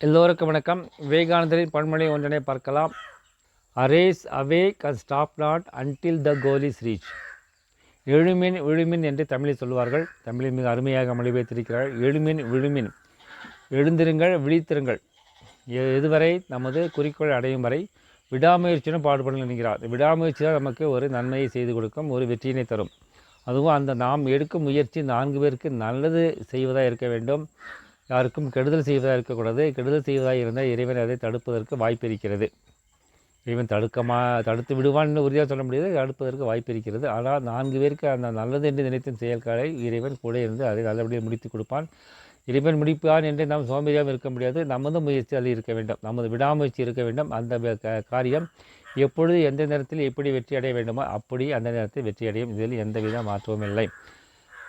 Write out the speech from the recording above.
எல்லோருக்கும் வணக்கம். விவேகானந்தரின் பன்மொழி ஒன்றனை பார்க்கலாம். Arise awake a stop not until the goal is reach எழுமின் விழுமின் என்று தமிழில் சொல்வார்கள் தமிழில் மிக அருமையாக மொழிபெயர்த்திருக்கிறார்கள் எழுமின் விழுமின். எழுந்திருங்கள் விழித்திருங்கள். எதுவரை நமது குறிக்கோள் அடையும் வரை விடாமுயற்சியுடன் பாடுபட நினைக்கிறார் விடாமுயற்சி தான் நமக்கு ஒரு நன்மையை செய்து கொடுக்கும் ஒரு வெற்றியினை தரும். அதுவும் அந்த நாம் எடுக்கும் முயற்சி நான்கு பேருக்கு நல்லது செய்வதாக இருக்க வேண்டும். யாருக்கும் கெடுதல் செய்வதாக இருக்கக்கூடாது. கெடுதல் செய்வதாக இருந்தால் இறைவன் அதை தடுப்பதற்கு வாய்ப்பு இருக்கிறது. இறைவன் தடுக்கமா தடுத்து விடுவான்னு உறுதியாக சொல்ல முடியாது. தடுப்பதற்கு வாய்ப்பு இருக்கிறது. ஆனால் நான்கு பேருக்கு அந்த நல்லது என்று நினைத்த செயல்களை இறைவன் கூட இருந்து அதை நல்லபடியாக முடித்து கொடுப்பான். இறைவன் முடிப்பான் என்று நாம் சோம்பேறியாக இருக்க முடியாது. நமது முயற்சி அதில் இருக்க வேண்டும். நமது விடாமுயற்சி இருக்க வேண்டும். அந்த க- காரியம் எப்பொழுது எந்த நேரத்தில் எப்படி வெற்றி அடைய வேண்டுமோ அப்படி அந்த நேரத்தில் வெற்றி அடையும் இதில் எந்தவித மாற்றமும் இல்லை.